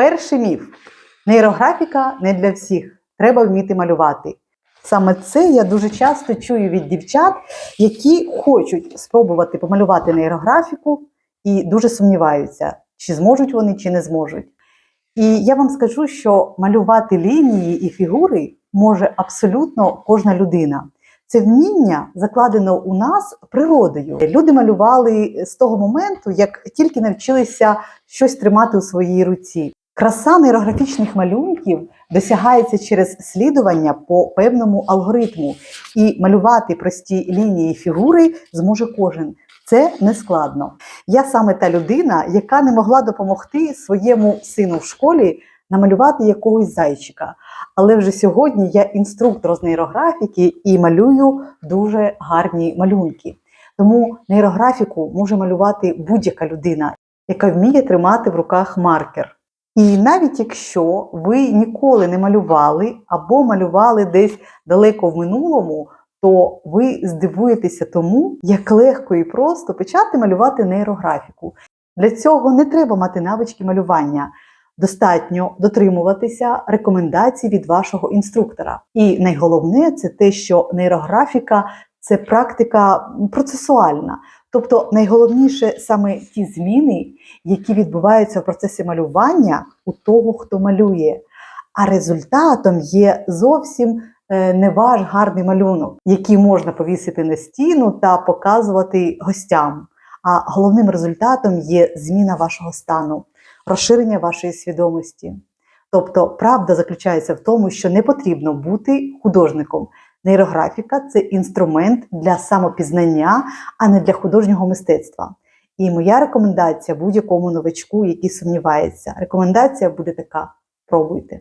Перший міф: нейрографіка не для всіх. Треба вміти малювати. Саме це я дуже часто чую від дівчат, які хочуть спробувати помалювати нейрографіку і дуже сумніваються, чи зможуть вони, чи не зможуть. І я вам скажу, що малювати лінії і фігури може абсолютно кожна людина. Це вміння закладено у нас природою. Люди малювали з того моменту, як тільки навчилися щось тримати у своїй руці. Краса нейрографічних малюнків досягається через слідування по певному алгоритму, і малювати прості лінії фігури зможе кожен. Це не складно. Я саме та людина, яка не могла допомогти своєму сину в школі намалювати якогось зайчика. Але вже сьогодні я інструктор з нейрографіки і малюю дуже гарні малюнки. Тому нейрографіку може малювати будь-яка людина, яка вміє тримати в руках маркер. І навіть якщо ви ніколи не малювали або малювали десь далеко в минулому, то ви здивуєтеся тому, як легко і просто почати малювати нейрографіку. Для цього не треба мати навички малювання. Достатньо дотримуватися рекомендацій від вашого інструктора. І найголовне це те, що нейрографіка це практика процесуальна. Тобто найголовніше саме ті зміни, які відбуваються в процесі малювання у того, хто малює. А результатом є зовсім е, не ваш гарний малюнок, який можна повісити на стіну та показувати гостям. А головним результатом є зміна вашого стану, розширення вашої свідомості. Тобто, правда заключається в тому, що не потрібно бути художником. Нейрографіка це інструмент для самопізнання, а не для художнього мистецтва. І моя рекомендація будь-якому новачку, який сумнівається, рекомендація буде така: пробуйте.